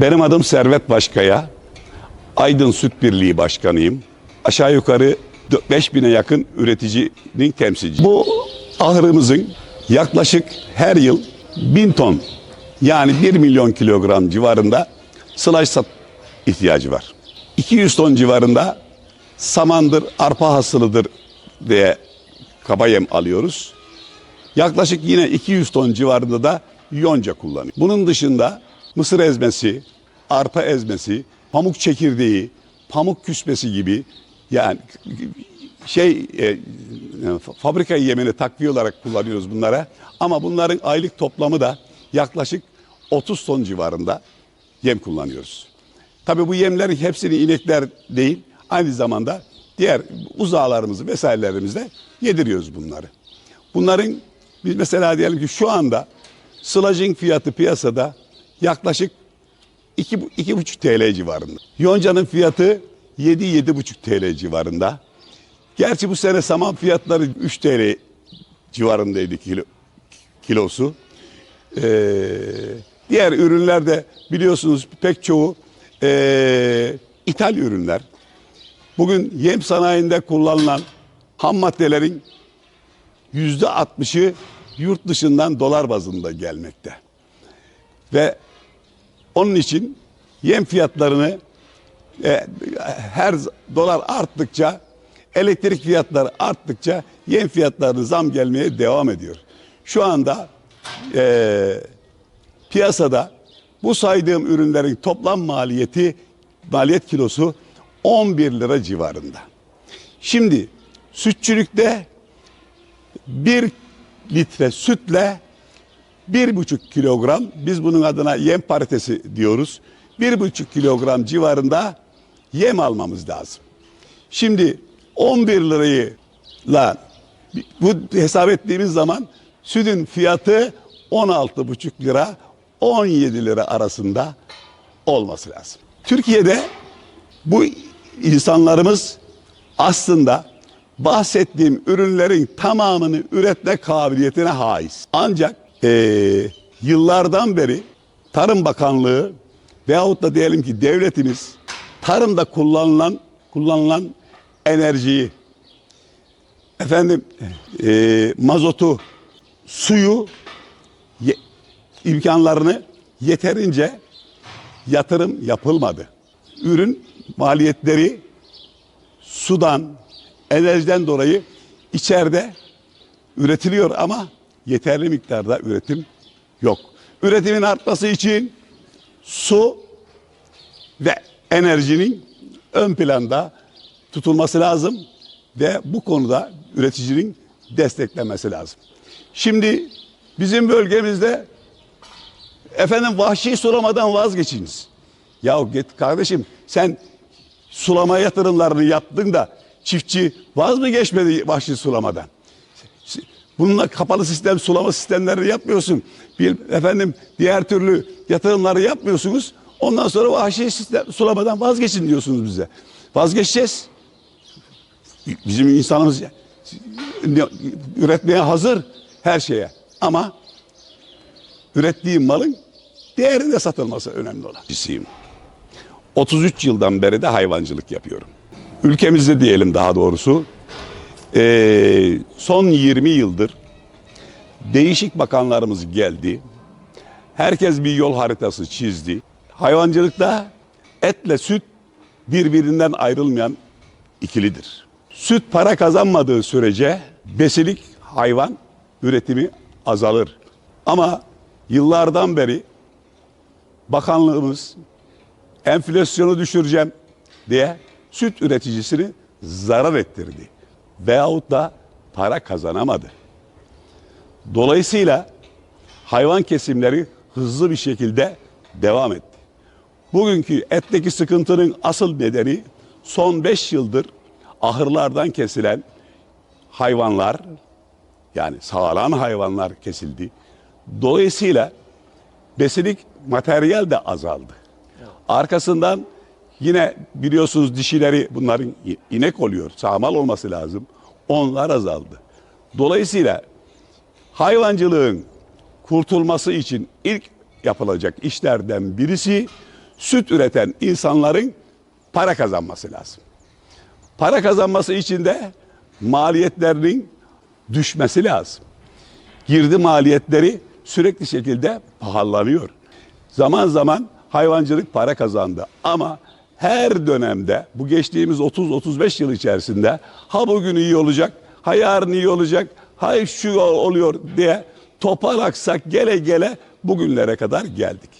Benim adım Servet Başkaya. Aydın Süt Birliği Başkanıyım. Aşağı yukarı 5000'e yakın üreticinin temsilci. Bu ahırımızın yaklaşık her yıl 1000 ton yani 1 milyon kilogram civarında sılaj sat ihtiyacı var. 200 ton civarında samandır, arpa hasılıdır diye kaba yem alıyoruz. Yaklaşık yine 200 ton civarında da yonca kullanıyor. Bunun dışında mısır ezmesi, arpa ezmesi, pamuk çekirdeği, pamuk küspesi gibi yani şey e, fabrika yemini takviye olarak kullanıyoruz bunlara. Ama bunların aylık toplamı da yaklaşık 30 ton civarında yem kullanıyoruz. Tabii bu yemlerin hepsini inekler değil, aynı zamanda diğer uzağlarımızı vesairelerimize yediriyoruz bunları. Bunların biz mesela diyelim ki şu anda sılajın fiyatı piyasada yaklaşık 2 2,5 TL civarında. Yonca'nın fiyatı 7-7,5 TL civarında. Gerçi bu sene saman fiyatları 3 TL civarındaydı kilo, kilosu. Ee, diğer ürünler de biliyorsunuz pek çoğu ee, ithal ürünler. Bugün yem sanayinde kullanılan ham maddelerin yüzde altmışı yurt dışından dolar bazında gelmekte. Ve onun için yem fiyatlarını e, her dolar arttıkça elektrik fiyatları arttıkça yem fiyatlarını zam gelmeye devam ediyor. Şu anda e, piyasada bu saydığım ürünlerin toplam maliyeti maliyet kilosu 11 lira civarında. Şimdi sütçülükte bir litre sütle bir buçuk kilogram biz bunun adına yem paritesi diyoruz. Bir buçuk kilogram civarında yem almamız lazım. Şimdi 11 lirayı la bu hesap ettiğimiz zaman sütün fiyatı 16,5 lira 17 lira arasında olması lazım. Türkiye'de bu insanlarımız aslında bahsettiğim ürünlerin tamamını üretme kabiliyetine haiz. Ancak eee, yıllardan beri Tarım Bakanlığı veyahut da diyelim ki devletimiz tarımda kullanılan kullanılan enerjiyi efendim eee, mazotu suyu ye- imkanlarını yeterince yatırım yapılmadı. Ürün maliyetleri sudan, enerjiden dolayı içeride üretiliyor ama yeterli miktarda üretim yok. Üretimin artması için su ve enerjinin ön planda tutulması lazım ve bu konuda üreticinin desteklenmesi lazım. Şimdi bizim bölgemizde efendim vahşi sulamadan vazgeçiniz. Ya git kardeşim sen sulama yatırımlarını yaptın da çiftçi vaz mı geçmedi vahşi sulamadan? Bununla kapalı sistem sulama sistemlerini yapmıyorsun. Bir, efendim diğer türlü yatırımları yapmıyorsunuz. Ondan sonra vahşi sistem sulamadan vazgeçin diyorsunuz bize. Vazgeçeceğiz. Bizim insanımız üretmeye hazır her şeye. Ama ürettiği malın değerinde satılması önemli olan. Cisiyim. 33 yıldan beri de hayvancılık yapıyorum. Ülkemizde diyelim daha doğrusu eee, son 20 yıldır değişik bakanlarımız geldi. Herkes bir yol haritası çizdi. Hayvancılıkta etle süt birbirinden ayrılmayan ikilidir. Süt para kazanmadığı sürece besilik hayvan üretimi azalır. Ama yıllardan beri bakanlığımız enflasyonu düşüreceğim diye süt üreticisini zarar ettirdi. Veyahut da para kazanamadı. Dolayısıyla hayvan kesimleri hızlı bir şekilde devam etti. Bugünkü etteki sıkıntının asıl nedeni son 5 yıldır ahırlardan kesilen hayvanlar yani sağlanan hayvanlar kesildi. Dolayısıyla besilik materyal de azaldı. Arkasından yine biliyorsunuz dişileri bunların inek oluyor. Sağmal olması lazım. Onlar azaldı. Dolayısıyla hayvancılığın kurtulması için ilk yapılacak işlerden birisi süt üreten insanların para kazanması lazım. Para kazanması için de maliyetlerinin düşmesi lazım. Girdi maliyetleri sürekli şekilde pahalanıyor. Zaman zaman hayvancılık para kazandı ama her dönemde bu geçtiğimiz 30-35 yıl içerisinde ha bugün iyi olacak, ha yarın iyi olacak, ha şu oluyor diye topal aksak gele gele bugünlere kadar geldik.